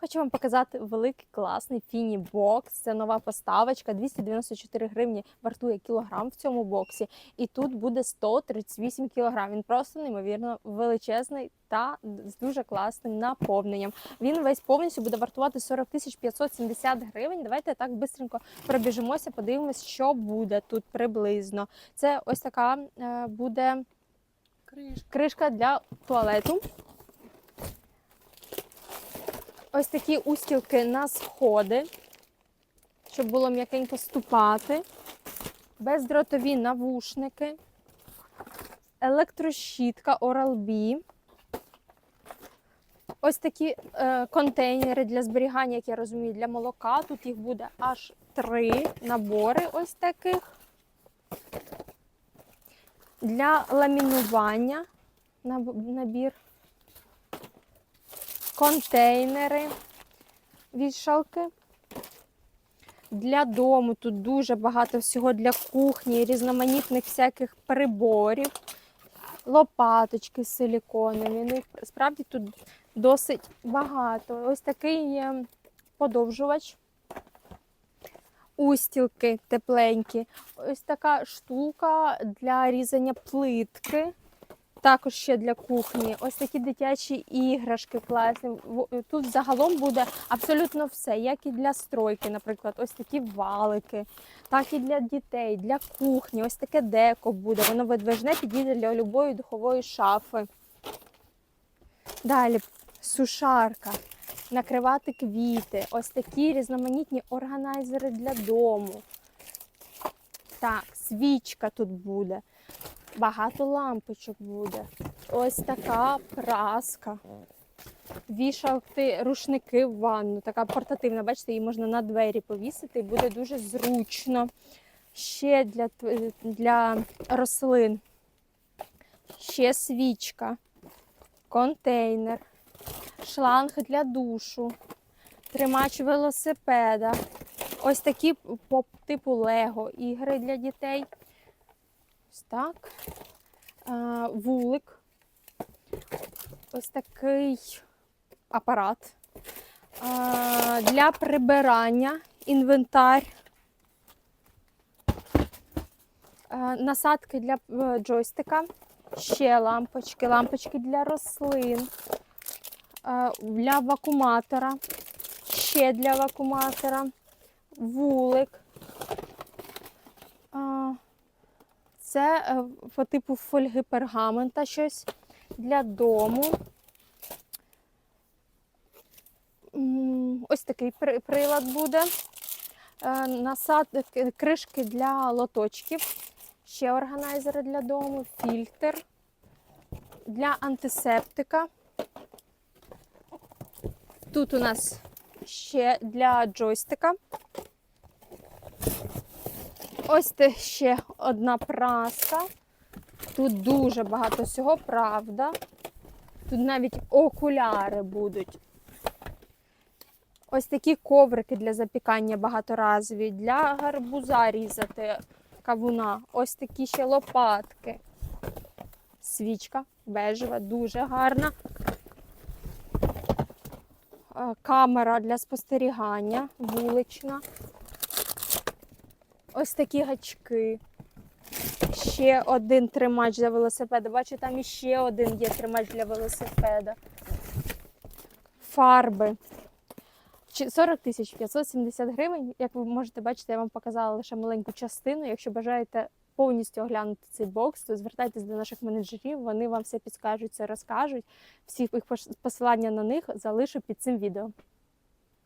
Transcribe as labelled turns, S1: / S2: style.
S1: Хочу вам показати великий класний фіні бокс. Це нова поставочка. 294 гривні вартує кілограм в цьому боксі. І тут буде 138 кілограм. Він просто неймовірно величезний та з дуже класним наповненням. Він весь повністю буде вартувати 40 тисяч 570 гривень. Давайте так бистренько пробіжимося, подивимось, що буде тут приблизно. Це ось така е, буде
S2: кришка
S1: для туалету. Ось такі устілки на сходи, щоб було м'якенько ступати. Бездротові навушники, електрощітка Oral-B. Ось такі е, контейнери для зберігання, як я розумію, для молока. Тут їх буде аж три набори ось таких. Для ламінування набір. Контейнери, вішалки. Для дому тут дуже багато всього для кухні, різноманітних всяких приборів, лопаточки силіконові. Ну, справді тут досить багато. Ось такий є подовжувач. Устілки тепленькі. Ось така штука для різання плитки. Також ще для кухні. Ось такі дитячі іграшки класні. Тут загалом буде абсолютно все, як і для стройки, наприклад, ось такі валики, так і для дітей, для кухні. Ось таке деко буде. Воно видвижне підійде для любої духової шафи. Далі сушарка, накривати квіти, ось такі різноманітні органайзери для дому. Так, свічка тут буде. Багато лампочок буде. Ось така праска. Вішалки, рушники в ванну. Така портативна, бачите, її можна на двері повісити і буде дуже зручно. Ще для, для рослин. Ще свічка, контейнер, шланг для душу, тримач велосипеда. Ось такі по типу Лего ігри для дітей. Ось так. Вулик. Ось такий апарат. Для прибирання інвентар. Насадки для е, джойстика. Ще лампочки, лампочки для рослин. Для вакууматора. Ще для вакууматора. Вулик. Це е, по типу фольги пергамента щось для дому. Ось такий прилад буде. Е, Насад, кришки для лоточків, ще органайзери для дому, фільтр для антисептика. Тут у нас ще для джойстика. Ось те ще одна праска. Тут дуже багато всього, правда. Тут навіть окуляри будуть. Ось такі коврики для запікання багаторазові, для гарбуза різати кавуна. Ось такі ще лопатки. Свічка бежева, дуже гарна. Е, Камера для спостерігання, вулична. Ось такі гачки. Ще один тримач для велосипеда. Бачу, там іще один є тримач для велосипеда. Фарби. 40 тисяч 570 гривень. Як ви можете бачити, я вам показала лише маленьку частину. Якщо бажаєте повністю оглянути цей бокс, то звертайтесь до наших менеджерів, вони вам все підскажуть, все розкажуть. Всі їх посилання на них залишу під цим відео.